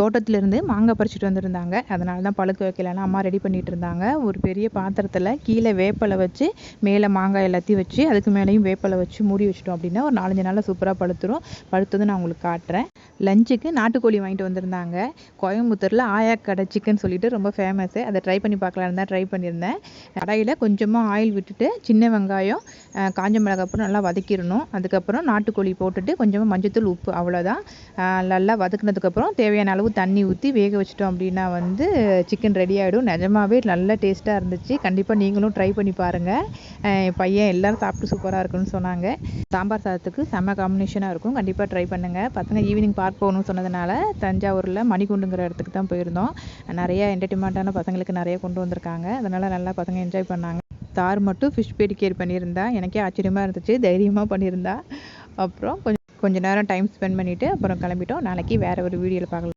தோட்டத்திலேருந்து மாங்காய் பறிச்சுட்டு வந்திருந்தாங்க. அதனால தான் பழுக்க வைக்கலன்னு அம்மா ரெடி பண்ணிகிட்டு இருந்தாங்க ஒரு பெரிய பாத்திரத்தில் கீழே வேப்பலை வச்சு மேலே மாங்காய் எல்லாத்தையும் வச்சு அதுக்கு மேலேயும் வேப்பலை வச்சு மூடி வச்சிட்டோம் அப்படின்னா ஒரு நாலஞ்சு நாளில் சூப்பராக பழுத்துரும். பழுத்தது நான் உங்களுக்கு காட்டுறேன். லஞ்சுக்கு நாட்டுக்கோழி வாங்கிட்டு வந்திருந்தாங்க. கோயம்புத்தூரில் ஆயா கடை சிக்கன் சொல்லிட்டு ரொம்ப ஃபேமஸ்ஸு அதை ட்ரை பண்ணி பார்க்கலான்னு தான் ட்ரை பண்ணியிருந்தேன். கடையில் கொஞ்சமாக ஆயில் விட்டுட்டு சின்ன வெங்காயம் காஞ்ச மிளகாய் அப்புறம் நல்லா வதக்கிடணும். அதுக்கப்புறம் நாட்டுக்கோழி போட்டுட்டு கொஞ்சமாக மஞ்சத்தூள் உப்பு அவ்வளோதான் நல்லா வதக்குனதுக்கப்புறம் தேவையான அளவு அளவு தண்ணி ஊற்றி வேக வச்சிட்டோம் அப்படின்னா வந்து சிக்கன் ரெடி ஆகிடும் நிஜமாவே நல்ல டேஸ்ட்டாக இருந்துச்சு. கண்டிப்பாக நீங்களும் ட்ரை பண்ணி பாருங்கள் என் பையன் எல்லோரும் சாப்பிட்டு சூப்பராக இருக்குன்னு சொன்னாங்க. சாம்பார் சாதத்துக்கு செம்ம காம்பினேஷனாக இருக்கும். கண்டிப்பாக ட்ரை பண்ணுங்கள் பசங்க ஈவினிங் பார்க் போகணும்னு சொன்னதுனால தஞ்சாவூரில் மணிகுண்டுங்கிற இடத்துக்கு தான் போயிருந்தோம். நிறைய என்டர்டைன்மெண்ட்டான பசங்களுக்கு நிறைய கொண்டு வந்திருக்காங்க. அதனால் நல்லா பசங்க என்ஜாய் பண்ணாங்க. தார் மட்டும் ஃபிஷ் பேடிக்கேர் பண்ணியிருந்தா எனக்கே ஆச்சரியமாக இருந்துச்சு. தைரியமாக பண்ணியிருந்தா. அப்புறம் கொஞ்சம் கொஞ்ச நேரம் டைம் ஸ்பெண்ட் பண்ணிவிட்டு அப்புறம் கிளம்பிட்டோம். நாளைக்கு வேறு ஒரு வீடியோவில் பார்க்கலாம்.